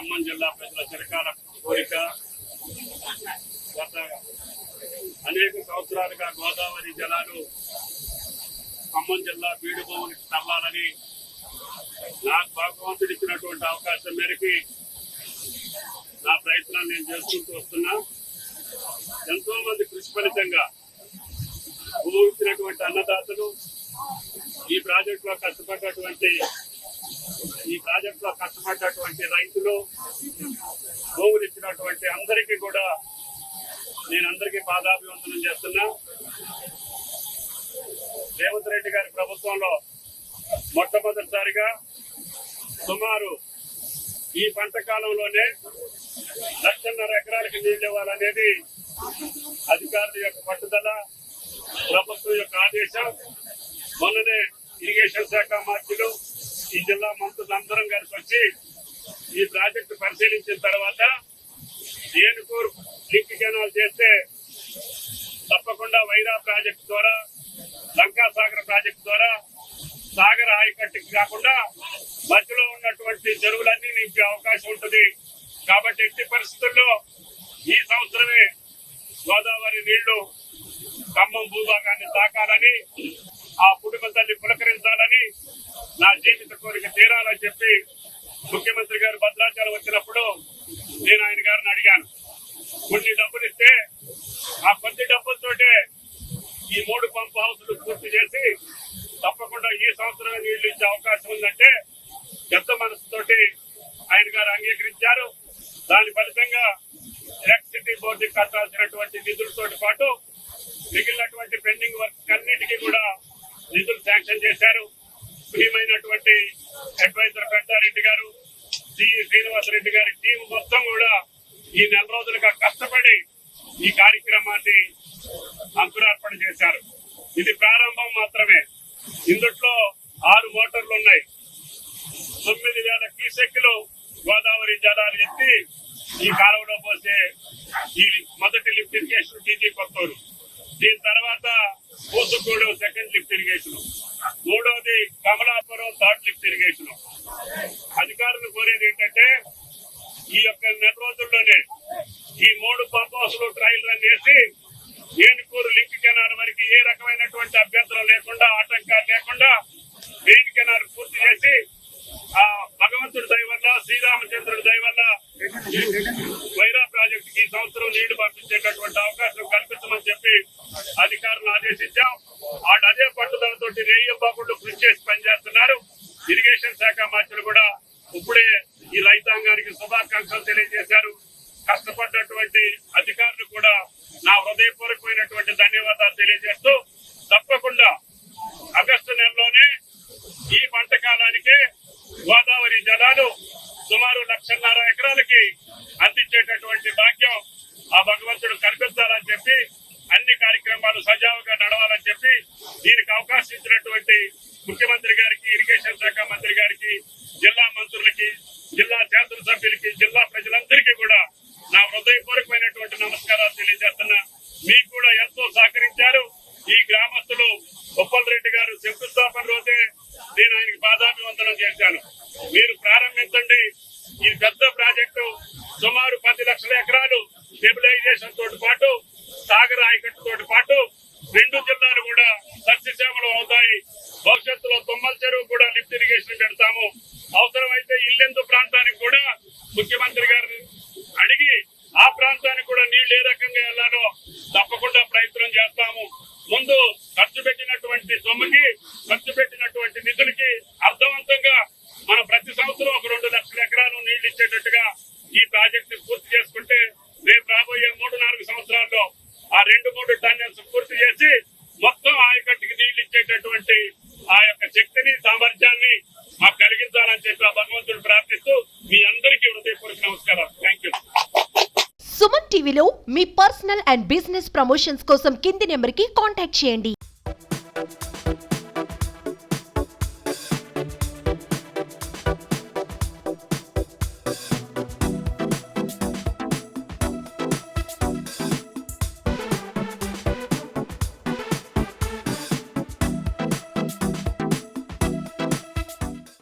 ఖమ్మం జిల్లా ప్రజల చిరకాల కోరిక గత అనేక సంవత్సరాలుగా గోదావరి జలాలు ఖమ్మం జిల్లా బీడు భూములకు నాకు భగవంతుడు ఇచ్చినటువంటి అవకాశం మేరకి నా ప్రయత్నాలు నేను చేసుకుంటూ వస్తున్నా. ఎంతో మంది కృషి ఫలితంగా భూమిచ్చినటువంటి అన్నదాతలు ఈ ప్రాజెక్ట్లో కష్టపడ్డటువంటి ఈ లో కష్టపడ్డటువంటి రైతులు భూములు ఇచ్చినటువంటి అందరికీ కూడా నేను అందరికీ పాదాభివందనం చేస్తున్నా. రేవంత్ రెడ్డి గారి ప్రభుత్వంలో మొట్టమొదటిసారిగా సుమారు ఈ పంట కాలంలోనే లక్షన్నర ఎకరాలకి నీళ్ళు ఇవ్వాలనేది అధికారుల యొక్క పట్టుదల ప్రభుత్వం యొక్క ఆదేశం. మొన్ననే ఇరిగేషన్ శాఖ మార్పులు ఈ జిల్లా మంత్రులు అందరం కలిసి వచ్చి ఈ ప్రాజెక్టు పరిశీలించిన తర్వాత ఏనుకూరు లింక్ కెనాల్ చేస్తే తప్పకుండా వైరా ప్రాజెక్టు ద్వారా లంకా సాగర్ ప్రాజెక్టు ద్వారా సాగర్ ఆయకట్టుకి కాకుండా మధ్యలో ఉన్నటువంటి చెరువులన్నీ నింపే అవకాశం ఉంటుంది. కాబట్టి ఎట్టి పరిస్థితుల్లో ఈ సంవత్సరమే గోదావరి నీళ్ళు ఖమ్మం భూభాగాన్ని తాకాలని ఆ కుటుంబ తల్లి పులకరించాలని నా జీవిత కోరిక తీరాలని చెప్పి ముఖ్యమంత్రి గారు భద్రాచలం వచ్చినప్పుడు నేను ఆయన గారిని అడిగాను. కొన్ని డబ్బులు ఇస్తే ఆ కొద్ది డబ్బులతోటే ఈ మూడు పంప్ హౌస్లు పూర్తి చేసి తప్పకుండా ఈ సంవత్సరం నీళ్ళు ఇచ్చే అవకాశం ఉందంటే పెద్ద మనసుతోటి ఆయన గారు అంగీకరించారు. దాని ఫలితంగా ఎలక్ట్రిసిటీ బోర్డు కట్టాల్సినటువంటి నిధులతో పాటు మిగిలినటువంటి పెండింగ్ వర్క్ అన్నిటికీ కూడా నిధులు శాంక్షన్ చేశారు. ప్రియమైనటువంటి అడ్వైజర్ పెద్దారెడ్డి గారు సిఈ శ్రీనివాసరెడ్డి గారి టీం మొత్తం కూడా ఈ నెల రోజులుగా కష్టపడి ఈ కార్యక్రమాన్ని అంకురార్పణ చేశారు. ఇది ప్రారంభం మాత్రమే. ఇందుట్లో ఆరు మోటార్లు ఉన్నాయి. తొమ్మిది వేల క్యూసెక్లు గోదావరి జలాలు ఎత్తి ఈ కాలువలో పోసే ఈ మొదటి లిఫ్ట్ ఇరిగేషన్ డీజీ కొత్తూరు. దీని తర్వాత పూసుగూడు సెకండ్ లిఫ్ట్ ఇరిగేషన్. మూడోది కమలాపురం థర్డ్ లిఫ్ట్ ఇరిగేషన్. అధికారులు కోరేది ఏంటంటే ఈ యొక్క నెల రోజుల్లోనే ఈ మూడు పంప్ హౌస్లు ట్రయల్ రన్ చేసి ఏనుకూరు లింక్ కెనార్ వరకు ఏ రకమైనటువంటి అభ్యంతరం లేకుండా ఆటంకాలు లేకుండా మెయిన్ కెనార్ పూర్తి చేసి ఆ భగవంతుడి దయ వల్ల శ్రీరామచంద్రుడి దయ వల్ల వైరా ప్రాజెక్ట్ ఈ సంవత్సరం నీళ్ళు పంపించేటటువంటి అవకాశం కల్పించమని చెప్పి అధికారులను ఆదేశించాం. వాడు అదే పట్టుదలతో రేయంబాకుండా కృషి చేసి పనిచేస్తున్నారు. ఇరిగేషన్ శాఖ మంత్రులు కూడా ఇప్పుడే ఈ రైతాంగానికి శుభాకాంక్షలు తెలియజేశారు. కష్టపడ్డటువంటి అధికారులు కూడా నా హృదయపూర్వకమైనటువంటి ధన్యవాదాలు తెలియజేస్తూ తప్పకుండా ఆగస్టు నెలలోనే ఈ పంట కాలానికే గోదావరి జలాలు సుమారు లక్షన్నర ఎకరాలకి అందించేటటువంటి భాగ్యం ఆ భగవంతుడు కనిపిస్తారని చెప్పి అన్ని కార్యక్రమాలు సజావుగా నడవాలని చెప్పి దీనికి అవకాశం ఇచ్చినటువంటి ముఖ్యమంత్రి గారికి ఇరిగేషన్ శాఖ మంత్రి గారికి జిల్లా మంత్రులకి జిల్లా శాసనసభ్యులకి జిల్లా ప్రజలందరికీ కూడా నా హృదయపూర్వకమైనటువంటి నమస్కారాలు తెలియజేస్తున్నా. మీకు కూడా ఎంతో సహకరించారు. ఈ గ్రామస్తులు ఉప్పల్ రెడ్డి గారు శంకుస్థాపన రోజే నేను ఆయనకి పాదాభివందనం చేశాను. మీరు ప్రారంభించండి. ఈ పెద్ద ప్రాజెక్టు సుమారు పది లక్షల ఎకరాలు స్టెబిలైజేషన్ తోటి పాటు సాగర్ ఆయకట్టుతో పాటు రెండు జిల్లాలు కూడా సస్యశ్యామలం అవుతాయి. భవిష్యత్తులో తుమ్మల చెరువు కూడా లిఫ్ట్ ఇరిగేషన్ పెడతాము. అవసరమైతే ఇల్లెందు ప్రాంతానికి కూడా ముఖ్యమంత్రి గారు అడిగి ఆ ప్రాంతానికి కూడా నీళ్ళు ఏ రకంగా వెళ్ళాలో తప్పకుండా ప్రయత్నం చేస్తాము. ముందు ఖర్చు పెట్టినటువంటి సొమ్ముకి ఖర్చు పెట్టినటువంటి నిధులకి అర్థవంతంగా మనం ప్రతి సంవత్సరం ఒక రెండు లక్షల ఎకరాలు నీళ్ళు ఇచ్చేటట్టుగా ఈ ప్రాజెక్ట్ పూర్తి చేసుకుంటే రేపు రాబోయే మూడు నాలుగు సంవత్సరాల్లో ఆ రెండు మూడు టన్నెల్స్ పూర్తి చేసి మొత్తం ఆయకట్టుకి నీళ్ళు ఇచ్చేటటువంటి ఆ యొక్క శక్తిని సామర్థ్యాన్ని మాకు కలిగించాలని చెప్పి ఆ భగవంతుడు ప్రార్థిస్తూ మీ అందరికీ హృదయపూర్వక నమస్కారం థ్యాంక్ యూ సుమన్ టీవీలో మీ పర్సనల్ అండ్ బిజినెస్ ప్రమోషన్స్ కోసం కింది నెంబర్కి కాంటాక్ట్ చేయండి.